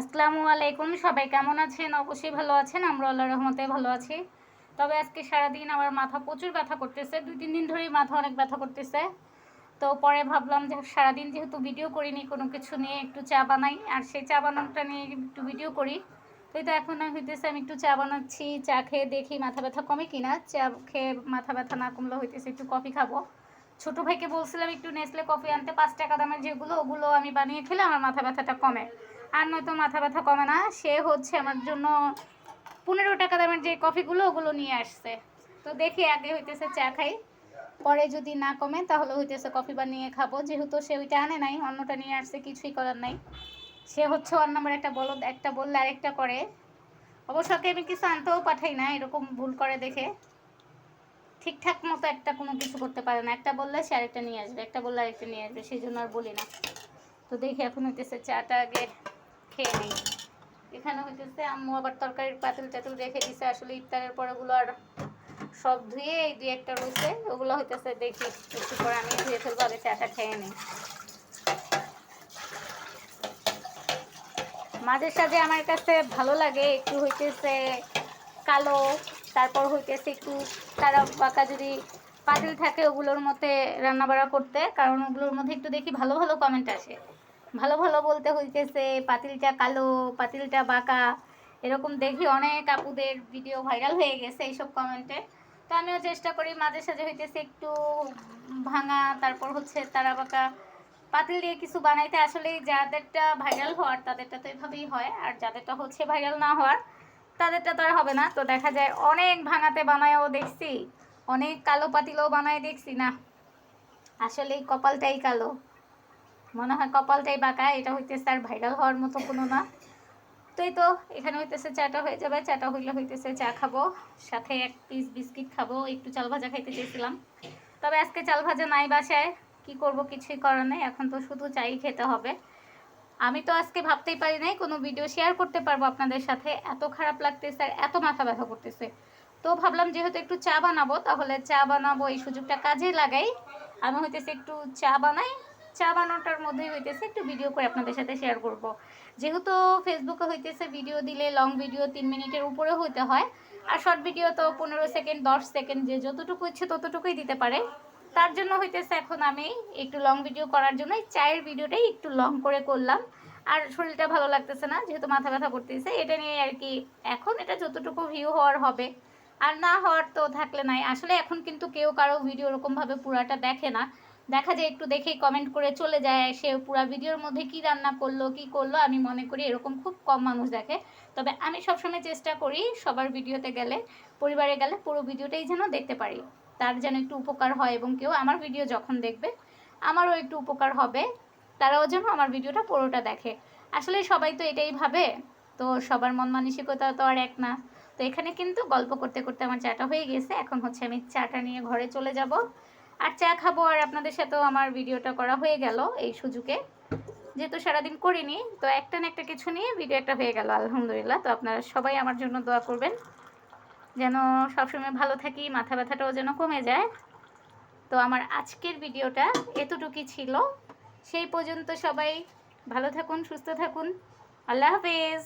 আসসালামু আলাইকুম, সবাই কেমন আছেন? অবশ্যই ভালো আছেন, আমরা আল্লাহ রহমতে ভালো আছি। তবে আজকে সারাদিন আমার মাথা প্রচুর ব্যথা করতেছে, দুই, তিন দিন ধরেই মাথা অনেক ব্যথা করতেছে। তো পরে ভাবলাম যে সারাদিন যেহেতু ভিডিও করিনি, কোনো কিছু নিয়ে একটু চা বানাই, আর সেই চা বানানোটা নিয়ে একটু ভিডিও করি। তো তো এখন হইতেছে, আমি একটু চা বানাচ্ছি, চা খেয়ে দেখি মাথা ব্যথা কমে কিনা। চা খেয়ে মাথা ব্যথা না কমলে হইতেছে একটু কফি খাব। ছোটো ভাইকে বলছিলাম একটু নেসলে কফি আনতে, পাঁচ টাকা দামের যেগুলো, ওগুলো আমি বানিয়ে খেলে আমার মাথা ব্যথাটা কমে। আর নয়তো মাথা ব্যথা কমে না। সে হচ্ছে আমার জন্য পনেরো টাকা দামের যে কফিগুলো, ওগুলো নিয়ে আসছে। তো দেখি আগে হইতেছে চা খাই, পরে যদি না কমে তাহলে হইতেছে কফি বা নিয়ে খাব। যেহেতু সে ওইটা আনে নাই, অন্যটা নিয়ে আসছে, কিছুই করার নাই। সে হচ্ছে ওর নাম্বার একটা বলো, একটা বললে আরেকটা করে। অবশ্য আমি কিছু আনতেও পাঠাই না, এরকম ভুল করে দেখে। ঠিকঠাক মতো একটা কোনো কিছু করতে পারে না। একটা বললে সে আরেকটা নিয়ে আসবে, একটা বললে আরেকটা নিয়ে আসবে, সেই জন্য আর বলি না। তো দেখি এখন হইতেছে চাটা আগে খেয়ে নিই। এখানে হইতেছে আম্মু আবার তরকারির পাতিল টাতিল রেখে দিছে। আসলে ইফতারের পর ওগুলো আর সব ধুয়ে এই দুই একটা রয়েছে ওগুলো হইতেছে দেখি একটু পরে আমি ধুয়ে ফেলব আগে চাটা খেয়ে নিই। মাঝে সাঝে আমার কাছে ভালো লাগে একটু হইতেছে কালো, তারপর হইতেছে একটু তারা বাঁকা যদি পাতিল থাকে ওগুলোর মধ্যে রান্না রান্নাবাড়া করতে, কারণ ওগুলোর মধ্যে একটু দেখি ভালো ভালো কমেন্ট আসে। ভালো ভালো বলতে হইতেছে, পাতিলটা কালো, পাতিলটা বাঁকা, এরকম দেখি অনেক আপুদের ভিডিও ভাইরাল হয়ে গেছে এইসব কমেন্টে তো আমিও চেষ্টা করি মাঝে সাঝে হইতেছে একটু ভাঙা, তারপর হচ্ছে তারা বাঁকা। পাতিল দিয়ে কিছু বানাইতে আসলে যাদেরটা ভাইরাল হওয়ার, তাদেরটা তো এভাবেই হয়, আর যাদেরটা হচ্ছে ভাইরাল না হওয়ার, তাদেরটা তো আর হবে না। তো দেখা যায় অনেক ভাঙাতে বানায়ও দেখছি, অনেক কালো পাতিলও বানায় দেখছি না। আসলে কপালটাই কালো। মনে হয় কপালটাই বাঁকা, এটা হইতেছে আর ভাইরাল হওয়ার মতো কোনো না। তো এই তো, এখানে হইতেছে চাটা হয়ে যাবে, চাটা হইলে হইতেছে চা খাব, সাথে এক পিস বিস্কিট খাব, একটু চাল ভাজা খাইতে চেয়েছিলাম। তবে আজকে চাল ভাজা নাই বাসায়, কি করব কিছুই করার নেই, এখন তো শুধু চাই খেতে হবে। আমি তো আজকে ভাবতেই পারি নাই, কোনো ভিডিও শেয়ার করতে পারব আপনাদের সাথে, এত খারাপ লাগতেছে আর এত মাথা ব্যথা করতেছে। তো ভাবলাম যেহেতু একটু চা বানাবো, তাহলে চা বানাবো, এই সুযোগটা কাজে লাগাই। আমি হইতেছে একটু চা বানাই চা বানানোটার মধ্যেই হইতেছে একটু ভিডিও করে আপনাদের সাথে শেয়ার করব। যেহেতু ফেসবুকে হইতেছে ভিডিও দিলে লং ভিডিও তিন মিনিটের উপরে হইতে হয়। আর শর্ট ভিডিও তো পনেরো সেকেন্ড দশ সেকেন্ড যে যতটুকু ইচ্ছে ততটুকুই দিতে পারে। তার জন্য হইতেছে এখন আমি একটু লং ভিডিও করার জন্য চায়ের ভিডিওটাই একটু লং করে করলাম। আর শরীরটা ভালো লাগতেছে না, যেহেতু মাথা ব্যথা করতেছে, এটা নিয়ে আর কি এখন এটা যতটুকু ভিউ হওয়ার হবে। আর না হওয়ার তো থাকলে নাই। আসলে এখন কিন্তু কেউ কারও ভিডিও ওরকমভাবে পুরাটা দেখে না। দেখা যায় একটু দেখেই কমেন্ট করে চলে যায় সে পুরো ভিডিওর মধ্যে কি রান্না করল, কি করল, আমি মনে করি এরকম খুব কম মানুষ দেখে। তবে আমি সবসময় চেষ্টা করি সবার ভিডিওতে গেলে, পরিবারে গেলে পুরো ভিডিওটাই যেন দেখতে পারি। তার যেন একটু উপকার হয় এবং কেউ আমার ভিডিও যখন দেখবে, আমারও একটু উপকার হবে, তারাও যেন আমার ভিডিওটা পুরোটা দেখে। আসলে সবাই তো এটাই ভাবে, তো সবার মন মানসিকতা তো আর এক না। তো এখানে কিন্তু গল্প করতে করতে আমার চাটা হয়ে গেছে, এখন হচ্ছে আমি চাটা নিয়ে ঘরে চলে যাব। আর চা খাব আর আপনাদের সাথেও আমার ভিডিওটা করা হয়ে গেল এই সুযোগে। যেহেতু সারাদিন করিনি, তো একটা না একটা কিছু নিয়ে ভিডিও একটা হয়ে গেল, আলহামদুলিল্লাহ। তো আপনারা সবাই আমার জন্য দোয়া করবেন, যেন সবসময় ভালো থাকি, মাথা ব্যথাটাও যেন কমে যায়। তো আমার আজকের ভিডিওটা এতটুকুই ছিল। সেই পর্যন্ত সবাই ভালো থাকুন, সুস্থ থাকুন। আল্লাহ হাফেজ।